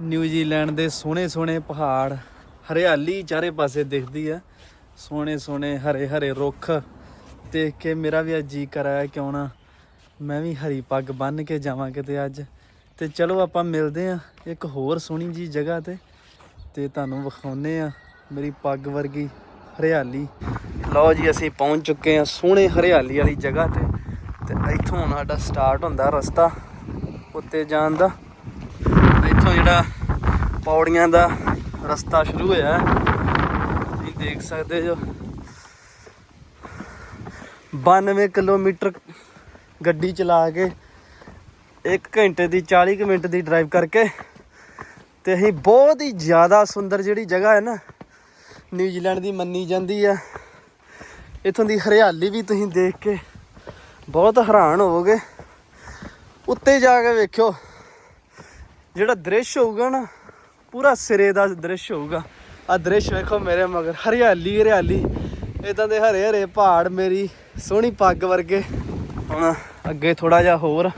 New Zealand ਦੇ ਸੋਹਣੇ ਸੋਹਣੇ ਪਹਾੜ, ਹਰਿਆਲੀ ਚਾਰੇ ਪਾਸੇ ਦਿਖਦੀ ਆ। ਸੋਹਣੇ ਸੋਹਣੇ ਹਰੇ ਹਰੇ ਰੁੱਖ। ਦੇਖ ਕੇ ਮੇਰਾ ਵੀ ਅੱਜ ਜੀ ਕਰਾਇਆ ਕਿਉਂ ਨਾ। ਮੈਂ ਵੀ ਹਰੀ ਪੱਗ ਬੰਨ ਕੇ ਜਾਵਾਂ ਕਿਤੇ ਅੱਜ। ਤੇ ਚਲੋ ਆਪਾਂ ਮਿਲਦੇ ਆ ਇੱਕ ਹੋਰ ਸੋਹਣੀ ਜੀ ਜਗ੍ਹਾ ਤੇ। ਤੇ ਤੁਹਾਨੂੰ ਵਿਖਾਉਨੇ ਆ ਮੇਰੀ ਪੱਗ ਵਰਗੀ ਹਰਿਆਲੀ। ਲਓ ਜੀ, ਅਸੀਂ ਪਹੁੰਚ ਚੁੱਕੇ ਆ ਸੋਹਣੇ ਹਰਿਆਲੀ ਵਾਲੀ ਜਗ੍ਹਾ ਤੇ। ਤੇ ਇੱਥੋਂ ਹੁਣ ਸਾਡਾ ਸਟਾਰਟ ਹੁੰਦਾ ਰਸਤਾ ਉੱਤੇ ਜਾਣ ਦਾ। ਇੱਥੋਂ ਜਿਹੜਾ ਪੌੜੀਆਂ ਦਾ ਰਸਤਾ ਸ਼ੁਰੂ ਹੋਇਆ ਤੁਸੀਂ ਦੇਖ ਸਕਦੇ ਜੋ 92 ਕਿਲੋਮੀਟਰ ਗੱਡੀ ਚਲਾ ਕੇ 1 ਘੰਟੇ ਦੀ 40 ਕੁ ਮਿੰਟ ਦੀ ਡਰਾਈਵ ਕਰਕੇ ਤੇ ਅਸੀਂ ਬਹੁਤ ਹੀ ਜ਼ਿਆਦਾ ਸੁੰਦਰ ਜਿਹੜੀ ਜਗ੍ਹਾ ਹੈ ਨਾ, ਨਿਊਜ਼ੀਲੈਂਡ ਦੀ ਮੰਨੀ ਜਾਂਦੀ ਆ ਇਥੋਂ ਦੀ ਹਰਿਆਲੀ ਵੀ ਤੁਸੀਂ ਦੇਖ ਕੇ ਬਹੁਤ ਹੈਰਾਨ ਹੋਵੋਗੇ। ਉੱਤੇ ਜਾ ਕੇ ਵੇਖਿਓ। ਜਿਹੜਾ ਦ੍ਰਿਸ਼ ਹੋਊਗਾ ਨਾ, ਪੂਰਾ ਸਿਰੇ ਦਾ ਦ੍ਰਿਸ਼ ਹੋਊਗਾ। ਆ ਦ੍ਰਿਸ਼ ਵੇਖੋ ਮੇਰੇ ਮਗਰ, ਹਰਿਆਲੀ ਹਰਿਆਲੀ। ਇਦਾਂ ਦੇ ਹਰੇ ਹਰੇ ਪਹਾੜ ਮੇਰੀ, ਸੋਹਣੀ ਪੱਗ ਵਰਗੇ। ਹੁਣ ਅੱਗੇ ਥੋੜਾ ਜਿਹਾ ਹੋਰ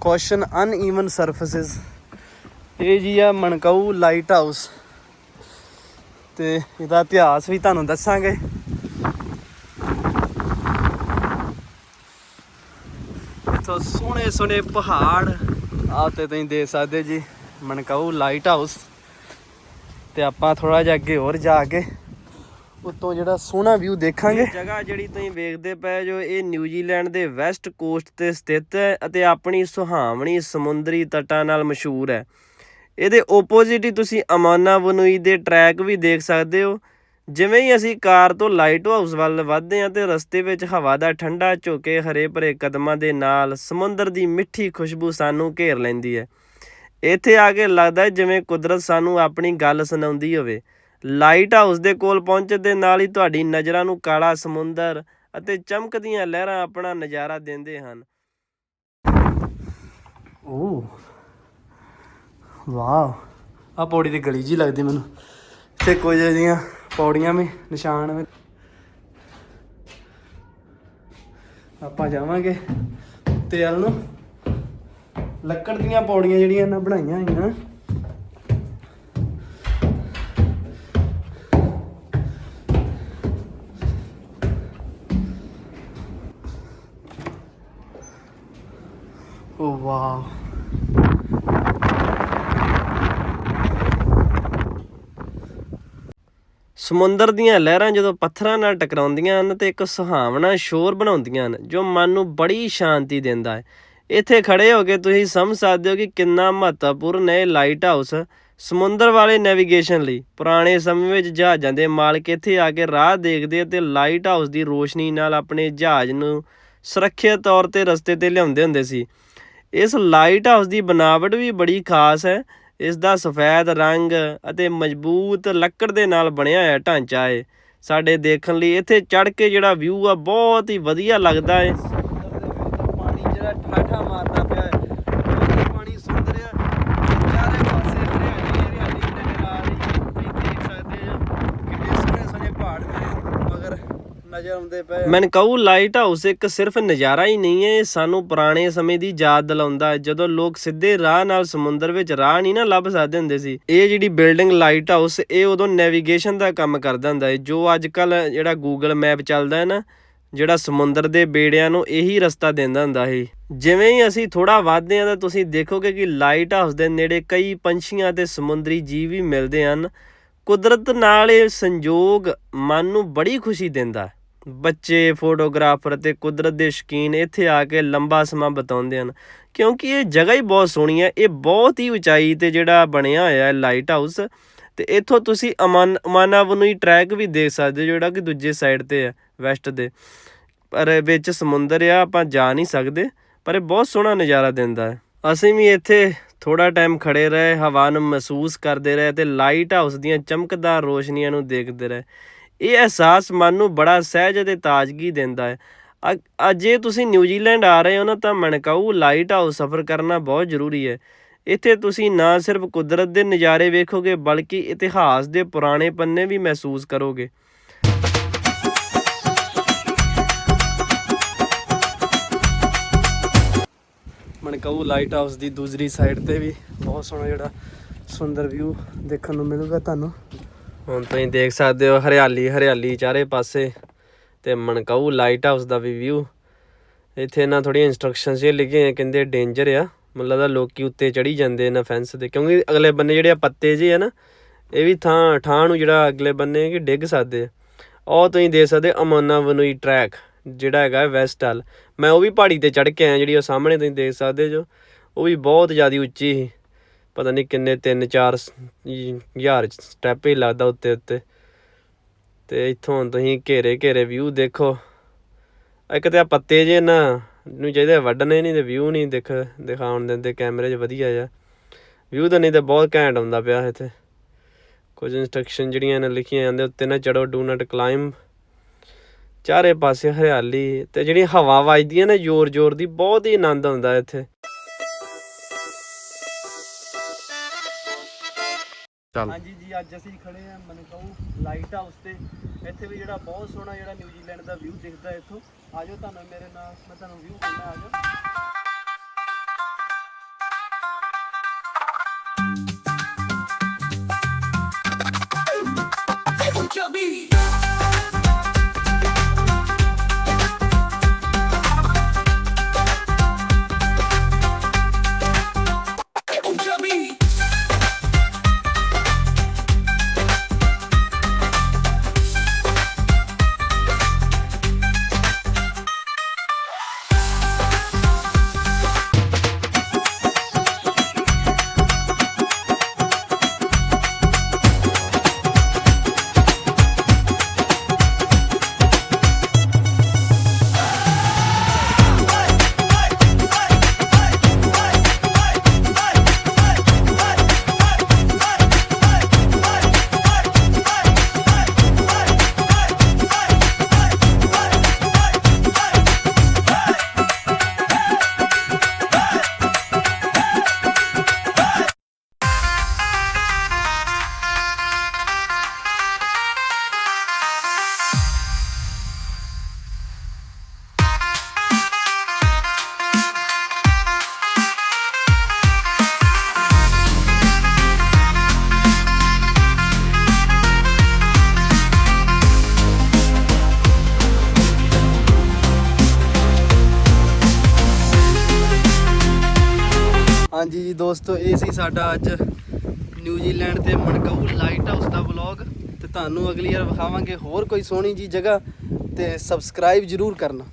ਕੁਐਸਚਨ ਅਨਈਵਨ ਸਰਫੇਸਿਸ ਇਹ ਜੀ ਆ ਮਣਕਾਊ ਲਾਈਟ ਹਾਊਸ ਤੇ ਇਹਦਾ ਇਤਿਹਾਸ ਵੀ ਤੁਹਾਨੂੰ ਦੱਸਾਂਗੇ। ਇੱਥੋਂ ਸੋਹਣੇ ਸੋਹਣੇ ਪਹਾੜ ਆਹ ਤੇ ਤੁਸੀਂ ਦੇਖ ਸਕਦੇ ਜੀ, ਮਣਕਾਊ ਲਾਈਟ ਹਾਊਸ ਤੇ ਆਪਾਂ ਥੋੜਾ ਜਿਹਾ ਅੱਗੇ ਹੋਰ ਜਾ ਕੇ ਉੱਤੋਂ ਜਿਹੜਾ ਸੋਹਣਾ ਵਿਊ ਦੇਖਾਂਗੇ। ਜਗ੍ਹਾ ਜਿਹੜੀ ਤੁਸੀਂ ਵੇਖਦੇ ਪਏ ਜੋ ਇਹ ਨਿਊਜ਼ੀਲੈਂਡ ਦੇ ਵੈਸਟ ਕੋਸਟ ਤੇ ਸਥਿਤ ਹੈ ਅਤੇ ਆਪਣੀ ਸੁਹਾਵਣੀ ਸਮੁੰਦਰੀ ਤਟਾਂ ਨਾਲ ਮਸ਼ਹੂਰ ਹੈ। ਇਹਦੇ ਓਪੋਜ਼ਿਟ ਹੀ ਤੁਸੀਂ ਅਮਾਨਾ ਬਨੂਈ ਦੇ ਟਰੈਕ ਵੀ ਦੇਖ ਸਕਦੇ ਹੋ। ਜਿਵੇਂ ਹੀ ਅਸੀਂ ਕਾਰ ਤੋਂ ਲਾਈਟ ਹਾਊਸ ਵੱਲ ਵਧਦੇ ਹਾਂ ਤੇ ਰਸਤੇ ਵਿੱਚ ਹਵਾ ਦਾ ਠੰਡਾ ਝੋਕੇ ਹਰੇ ਭਰੇ ਕਦਮਾਂ ਦੇ ਨਾਲ ਸਮੁੰਦਰ ਦੀ ਮਿੱਠੀ ਖੁਸ਼ਬੂ ਸਾਨੂੰ ਘੇਰ ਲੈਂਦੀ ਹੈ। ਇੱਥੇ ਆ ਕੇ ਲੱਗਦਾ ਜਿਵੇਂ ਕੁਦਰਤ ਸਾਨੂੰ ਆਪਣੀ ਗੱਲ ਸੁਣਾਉਂਦੀ ਹੋਵੇ। ਲਾਈਟ ਹਾਊਸ ਦੇ ਕੋਲ ਪਹੁੰਚਣ ਦੇ ਨਾਲ ਹੀ ਤੁਹਾਡੀ ਨਜ਼ਰਾਂ ਨੂੰ ਕਾਲਾ ਸਮੁੰਦਰ ਅਤੇ ਚਮਕਦੀਆਂ ਲਹਿਰਾਂ ਆਪਣਾ ਨਜ਼ਾਰਾ ਦਿੰਦੇ ਹਨ। Oh wow. ਆ ਪੌੜੀ ਦੀ ਗਲੀ ਜੀ ਲੱਗਦੀ ਮੈਨੂੰ। ਤੇ ਕੁਝ ਇਹਦੀਆਂ ਪੌੜੀਆਂ ਵੀ, ਨਿਸ਼ਾਨ ਵੀ। ਆਪਾਂ ਜਾਵਾਂਗੇ ਉੱਤੇ ਵੱਲ ਨੂੰ। ਲੱਕੜ ਦੀਆਂ ਪੌੜੀਆਂ ਜਿਹੜੀਆਂ ਇਹਨਾਂ ਬਣਾਈਆਂ ਹੋਈਆਂ। ਓ ਵਾਓ ਸਮੁੰਦਰ ਦੀਆਂ ਲਹਿਰਾਂ ਜਦੋਂ ਪੱਥਰਾਂ ਨਾਲ ਟਕਰਾਉਂਦੀਆਂ ਹਨ ਤੇ ਇੱਕ ਸੁਹਾਵਣਾ ਸ਼ੋਰ ਬਣਾਉਂਦੀਆਂ ਹਨ, ਜੋ ਮਨ ਨੂੰ ਬੜੀ ਸ਼ਾਂਤੀ ਦਿੰਦਾ ਹੈ। ਇੱਥੇ ਖੜੇ ਹੋ ਕੇ ਤੁਸੀਂ ਸਮਝ ਸਕਦੇ ਹੋ ਕਿ ਕਿੰਨਾ ਮਹੱਤਵਪੂਰਨ ਹੈ ਇਹ ਲਾਈਟ ਹਾਊਸ ਸਮੁੰਦਰ ਵਾਲੇ ਨੈਵੀਗੇਸ਼ਨ ਲਈ। ਪੁਰਾਣੇ ਸਮੇਂ ਵਿੱਚ ਜਹਾਜ਼ਾਂ ਦੇ ਮਾਲਕ ਇੱਥੇ ਆ ਕੇ ਰਾਹ ਦੇਖਦੇ ਅਤੇ ਲਾਈਟ ਹਾਊਸ ਦੀ ਰੋਸ਼ਨੀ ਨਾਲ ਆਪਣੇ ਜਹਾਜ਼ ਨੂੰ ਸੁਰੱਖਿਅਤ ਤੌਰ ਤੇ ਰਸਤੇ ਤੇ ਲਿਆਉਂਦੇ ਹੁੰਦੇ ਸੀ। ਇਸ ਲਾਈਟ ਹਾਊਸ ਦੀ ਬਣਾਵਟ ਵੀ ਬੜੀ ਖਾਸ ਹੈ। ਇਸ ਦਾ ਸਫੈਦ ਰੰਗ ਅਤੇ ਮਜ਼ਬੂਤ ਲੱਕੜ ਦੇ ਨਾਲ ਬਣਿਆ ਹੋਇਆ ਢਾਂਚਾ ਹੈ ਸਾਡੇ ਦੇਖਣ ਲਈ ਇੱਥੇ ਚੜ ਕੇ ਜਿਹੜਾ ਵਿਊ ਆ ਬਹੁਤ ਹੀ ਵਧੀਆ ਲੱਗਦਾ ਹੈ ਪਾਣੀ ਜਿਹੜਾ ਠਾਠਾ ਮਾਰਦਾ ਪਿਆ ਹੈ ਬਹੁਤ ਪਾਣੀ ਸੁੰਦਰ ਆ ਚਾਰੇ ਪਾਸੇ ਹਰਿਆਲੀ ਹਰਿਆਲੀ ਨਜ਼ਰ ਆ ਰਹੀ ਹੈ ਤੁਸੀਂ ਦੇਖ ਸਕਦੇ ਹੋ ਕਿੰਨੇ ਸੋਹਣੇ ਸੋਹਣੇ ਪਹਾੜ ਮੇਰੇ ਮਗਰ ਨਜ਼ਰ ਆਉਂਦੇ ਪਏ ਮਨਕਾਊ ਲਾਈਟ ਹਾਊਸ ਇੱਕ ਸਿਰਫ ਨਜ਼ਾਰਾ ਹੀ ਨਹੀਂ ਹੈ ਸਾਨੂੰ ਪੁਰਾਣੇ ਸਮੇਂ ਦੀ ਯਾਦ ਦਿਲਾਉਂਦਾ ਹੈ। ਜਦੋਂ ਲੋਕ ਸਿੱਧੇ ਰਾਹ ਨਾਲ ਸਮੁੰਦਰ ਵਿੱਚ ਰਾਹ ਨਹੀਂ ਨਾ ਲੱਭ ਸਕਦੇ ਹੁੰਦੇ ਸੀ, ਇਹ ਜਿਹੜੀ ਬਿਲਡਿੰਗ ਲਾਈਟ ਹਾਊਸ ਇਹ ਉਦੋਂ ਨੈਵੀਗੇਸ਼ਨ ਦਾ ਕੰਮ ਕਰਦਾ ਹੁੰਦਾ ਹੈ ਜੋ ਅੱਜ ਕੱਲ ਜਿਹੜਾ ਗੂਗਲ ਮੈਪ ਚੱਲਦਾ ਹੈ ਨਾ, ਜਿਹੜਾ ਸਮੁੰਦਰ ਦੇ ਬੇੜਿਆਂ ਨੂੰ ਇਹੀ ਰਸਤਾ ਦਿੰਦਾ ਹੁੰਦਾ ਸੀ। ਜਿਵੇਂ ਹੀ ਅਸੀਂ ਥੋੜਾ ਵੱਧਦੇ ਹਾਂ ਤਾਂ ਤੁਸੀਂ ਦੇਖੋਗੇ ਕਿ ਲਾਈਟ ਹਾਊਸ ਦੇ ਨੇੜੇ ਕਈ ਪੰਛੀਆਂ ਤੇ ਸਮੁੰਦਰੀ ਜੀਵ ਵੀ ਮਿਲਦੇ ਹਨ। ਕੁਦਰਤ ਨਾਲ ਇਹ ਸੰਜੋਗ ਮਨ ਨੂੰ ਬੜੀ ਖੁਸ਼ੀ ਦਿੰਦਾ ਹੈ। ਬੱਚੇ ਫੋਟੋਗ੍ਰਾਫਰ ਅਤੇ ਕੁਦਰਤ ਦੇ ਸ਼ੌਕੀਨ ਇੱਥੇ ਆ ਕੇ ਲੰਬਾ ਸਮਾਂ ਬਿਤਾਉਂਦੇ ਹਨ। ਕਿਉਂਕਿ ਇਹ ਜਗ੍ਹਾ ਹੀ ਬਹੁਤ ਸੋਹਣੀ ਹੈ, ਇਹ ਬਹੁਤ ਹੀ ਉਚਾਈ ਤੇ ਜਿਹੜਾ ਬਣਿਆ ਹੋਇਆ ਹੈ ਲਾਈਟ ਹਾਊਸ ਤੇ ਇੱਥੋਂ ਤੁਸੀਂ ਅਮਨ, ਅਮਾਨਾਵਨੂਈ ਟਰੈਕ ਵੀ ਦੇਖ ਸਕਦੇ ਹੋ, ਜਿਹੜਾ ਕਿ ਦੂਜੇ ਸਾਈਡ ਤੇ ਹੈ ਵੈਸਟ ਦੇ ਪਰ ਵਿੱਚ ਸਮੁੰਦਰ ਆ, ਆਪਾਂ ਜਾ ਨਹੀਂ ਸਕਦੇ, ਪਰ ਇਹ ਬਹੁਤ ਸੋਹਣਾ ਨਜ਼ਾਰਾ ਦਿੰਦਾ ਹੈ। ਅਸੀਂ ਵੀ ਇੱਥੇ ਥੋੜਾ ਟਾਈਮ ਖੜੇ ਰਹੇ, ਹਵਾ ਨੂੰ ਮਹਿਸੂਸ ਕਰਦੇ ਰਹੇ ਤੇ ਲਾਈਟ ਹਾਊਸ ਦੀਆਂ ਚਮਕਦਾਰ ਰੋਸ਼ਨੀਆਂ ਨੂੰ ਦੇਖਦੇ ਰਹੇ। ਇਹ ਅਹਿਸਾਸ ਮਨ ਨੂੰ ਬੜਾ ਸਹਿਜ ਅਤੇ ਤਾਜ਼ਗੀ ਦਿੰਦਾ ਹੈ। ਅ- ਅੱਜ ਤੁਸੀਂ ਨਿਊਜ਼ੀਲੈਂਡ ਆ ਰਹੇ ਹੋ ਨਾ ਤਾਂ ਮਣਕਾਊ ਲਾਈਟ ਹਾਊਸ ਸਫ਼ਰ ਕਰਨਾ ਬਹੁਤ ਜ਼ਰੂਰੀ ਹੈ। ਇੱਥੇ ਤੁਸੀਂ ਨਾ ਸਿਰਫ ਕੁਦਰਤ ਦੇ ਨਜ਼ਾਰੇ ਵੇਖੋਗੇ ਬਲਕਿ ਇਤਿਹਾਸ ਦੇ ਪੁਰਾਣੇ ਪੰਨੇ ਵੀ ਮਹਿਸੂਸ ਕਰੋਗੇ। ਮਣਕਾਊ ਲਾਈਟ ਹਾਊਸ ਦੀ ਦੂਸਰੀ ਸਾਈਡ ਤੇ ਵੀ ਬਹੁਤ ਸੋਹਣਾ ਜਿਹੜਾ ਸੁੰਦਰ ਵਿਊ ਦੇਖਣ ਨੂੰ ਮਿਲੂਗਾ ਤੁਹਾਨੂੰ। ਹੁਣ ਤੁਸੀਂ ਦੇਖ ਸਕਦੇ ਹੋ ਹਰਿਆਲੀ ਹਰਿਆਲੀ ਚਾਰੇ ਪਾਸੇ ਤੇ ਮਣਕਾਊ ਲਾਈਟ ਹਾਊਸ ਦਾ ਵੀ ਵਿਊ ਇੱਥੇ ਨਾ ਥੋੜੀਆਂ ਇਨਸਟਰਕਸ਼ਨਸ ਇਹ ਲਿਖੀਆਂ ਕਹਿੰਦੇ ਡੇਂਜਰ ਆ। ਮਤਲਬ ਦਾ ਲੋਕੀ ਉੱਤੇ ਚੜੀ ਜਾਂਦੇ ਨੇ ਫੈਂਸ ਦੇ ਕਿਉਂਕਿ ਅਗਲੇ ਬੰਨੇ ਜਿਹੜੇ ਆ ਪੱਤੇ ਜੇ ਆ ਨਾ, ਇਹ ਵੀ ਥਾਂ ਠਾਂ ਨੂੰ ਜਿਹੜਾ ਅਗਲੇ ਬੰਨੇ ਕਿ ਡਿੱਗ ਸਕਦੇ ਆ। ਉਹ ਤੁਸੀਂ ਦੇਖ ਸਕਦੇ ਅਮਾਨਾ ਵਨੂਈ ਟਰੈਕ ਜਿਹੜਾ ਹੈਗਾ ਵੈਸਟ ਵੱਲ। ਮੈਂ ਉਹ ਵੀ ਪਹਾੜੀ ਤੇ ਚੜ ਕੇ ਆਇਆ, ਜਿਹੜੀ ਉਹ ਸਾਹਮਣੇ ਤੁਸੀਂ ਦੇਖ ਸਕਦੇ ਜੋ। ਉਹ ਵੀ ਬਹੁਤ ਜ਼ਿਆਦਾ ਉੱਚੀ ਸੀ। ਪਤਾ ਨਹੀਂ ਕਿੰਨੇ 3 4 ਹਜ਼ਾਰ ਸਟੈਪ ਹੀ ਲੱਗਦਾ ਉੱਤੇ ਉੱਤੇ। ਤੇ ਇੱਥੋਂ ਤੁਸੀਂ ਘੇਰੇ ਘੇਰੇ ਵਿਊ ਦੇਖੋ। ਇੱਕ ਤੇ ਆ ਪੱਤੇ ਜੇ ਨਾ, ਨੂੰ ਚਾਹੀਦਾ ਵੱਢਣੇ ਨਹੀਂ ਤੇ ਵਿਊ ਨਹੀਂ ਦਿਖ, ਦਿਖਾਉਣ ਦਿੰਦੇ ਕੈਮਰੇ 'ਚ ਵਧੀਆ ਆ ਵਿਊ ਤਾਂ ਨਹੀਂ ਤਾਂ ਬਹੁਤ ਘੈਂਟ ਆਉਂਦਾ ਪਿਆ ਇੱਥੇ। ਕੁਝ ਇਨਸਟਰਕਸ਼ਨ ਜਿਹੜੀਆਂ ਨੇ ਲਿਖੀਆਂ ਜਾਂਦੇ, ਉੱਤੇ ਨਾ ਚੜੋ ਡੂ ਨਾਟ ਕਲਾਈਮ ਚਾਰੇ ਪਾਸੇ ਹਰਿਆਲੀ ਤੇ ਜਿਹੜੀ ਹਵਾ ਵੱਜਦੀ ਹੈ ਨਾ ਜ਼ੋਰ ਜ਼ੋਰ ਦੀ, ਬਹੁਤ ਹੀ ਆਨੰਦ ਆਉਂਦਾ ਇੱਥੇ। ਚੱਲ। ਹਾਂਜੀ ਜੀ, ਅੱਜ ਅਸੀਂ ਖੜੇ ਆ ਮਨਕਾਊ ਲਾਈਟ ਹਾਊਸ ਤੇ। ਇੱਥੇ ਵੀ ਜਿਹੜਾ ਬਹੁਤ ਸੋਹਣਾ ਜਿਹੜਾ ਨਿਊਜ਼ੀਲੈਂਡ ਦਾ ਵਿਊ ਦਿਖਦਾ ਇੱਥੋਂ। ਆਜੋ ਤੁਹਾਨੂੰ ਮੇਰੇ ਨਾਲ, ਮੈਂ ਤੁਹਾਨੂੰ ਵਿਊ ਦਿਖਾਉਣਾ ਆਜੋ ਹਾਂਜੀ ਜੀ ਦੋਸਤੋ, ਇਹ ਸੀ ਸਾਡਾ ਅੱਜ ਨਿਊਜ਼ੀਲੈਂਡ ਤੇ ਮਣਕਾਊ ਲਾਈਟ ਹਾਊਸ ਦਾ ਵਲੌਗ ਤੇ ਤੁਹਾਨੂੰ ਅਗਲੀ ਵਾਰ ਵਿਖਾਵਾਂਗੇ ਹੋਰ ਕੋਈ ਸੋਹਣੀ ਜੀ ਜਗ੍ਹਾ ਤੇ ਸਬਸਕ੍ਰਾਈਬ ਜਰੂਰ ਕਰਨਾ।